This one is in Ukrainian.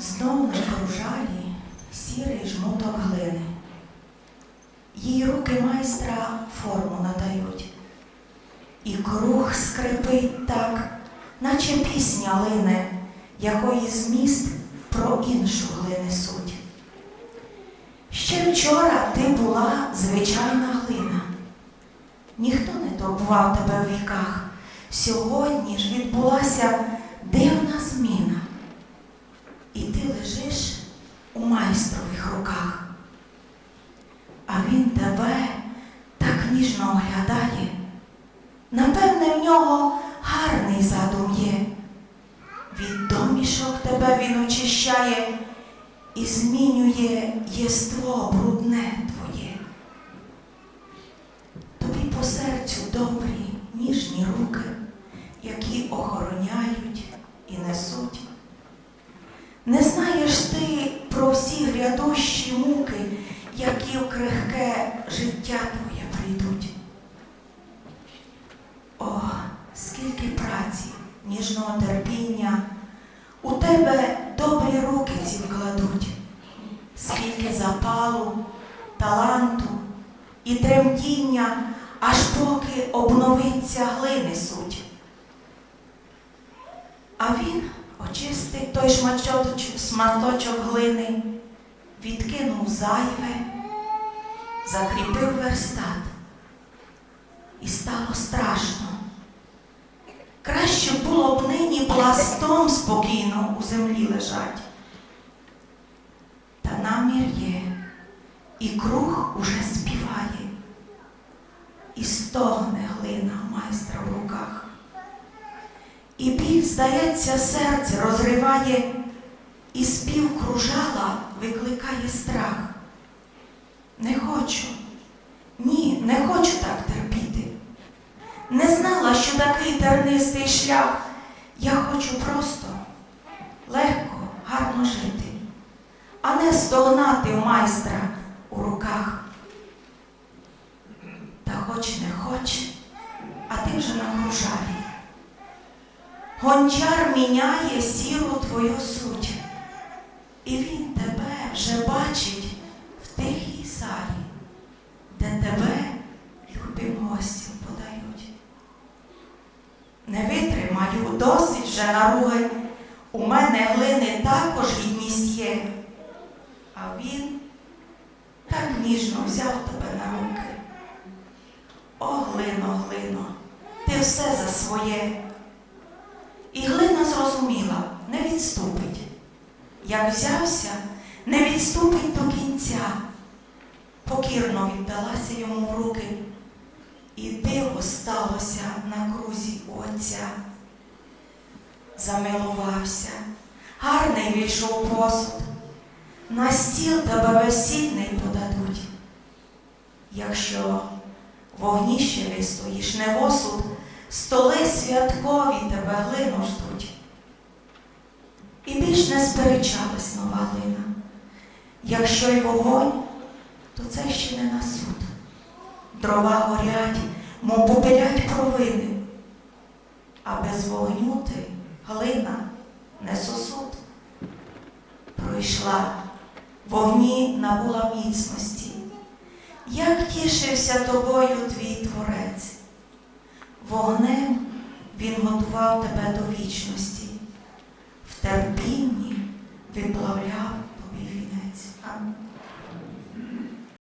Знов на кружалі сірий жмуток глини. Їй руки майстра форму надають. І круг скрипить так, наче пісня лине, якої зміст про іншу глини суть. Ще вчора ти була звичайна глина. Ніхто не турбував тебе в віках. Сьогодні ж відбулася дивна зміна. І ти лежиш у майстрових руках. А він тебе так ніжно оглядає. Напевне, в нього гарний задум є. Від домішок тебе він очищає і змінює єство брудне твоє. Тобі по серцю добрі, ніжні руки, які охороняють і несуть. Не знаєш ти про всі грядущі муки, які крихке життя твоє прийдуть. О, скільки праці, ніжного терпіння у тебе добрі руки ці вкладуть, скільки запалу, таланту і тремтіння, аж поки обновиться глини суть. А він очистить той шматочок, шматочок глини, відкинув зайве, закріпив верстат. І стало страшно. Краще б нині пластом спокійно у землі лежать. Та намір є, і круг уже співає, і стогне глина майстра в руках. І біль, здається, серце розриває, і спів кружала викликає страх. Не хочу, ні, не хочу так терпіти. Не знала, що такий тернистий шлях. Я хочу просто легко, гарно жити, а не стогнати майстра у руках. Та хоч не хоч, а ти вже на кружалі. Гончар міняє сіру твою суть, і він тебе вже бачить Не витримаю досить вже наруги, у мене глини також гідність є, а він так ніжно взяв тебе на руки. О, глино, глино, ти все за своє. І глина зрозуміла, не відступить. Як взявся, не відступить до кінця. Покірно віддалася йому в руки, і диво сталося на крузі отця. Замилувався, гарний війшов посуд, на стіл тебе весільний подадуть. Якщо вогніще вистоїш не в столи святкові тебе глину ждуть. І більш не сперечалась нова глина. Якщо й вогонь, то це ще не на суд. Дрова горять, мов попилять провини, а без вогню ти глина не сосуд. Пройшла, вогні набула міцності. Як тішився тобою твій творець. Вогнем він готував тебе до вічності, в терпінні відплавляв тобі вінець. Амінь.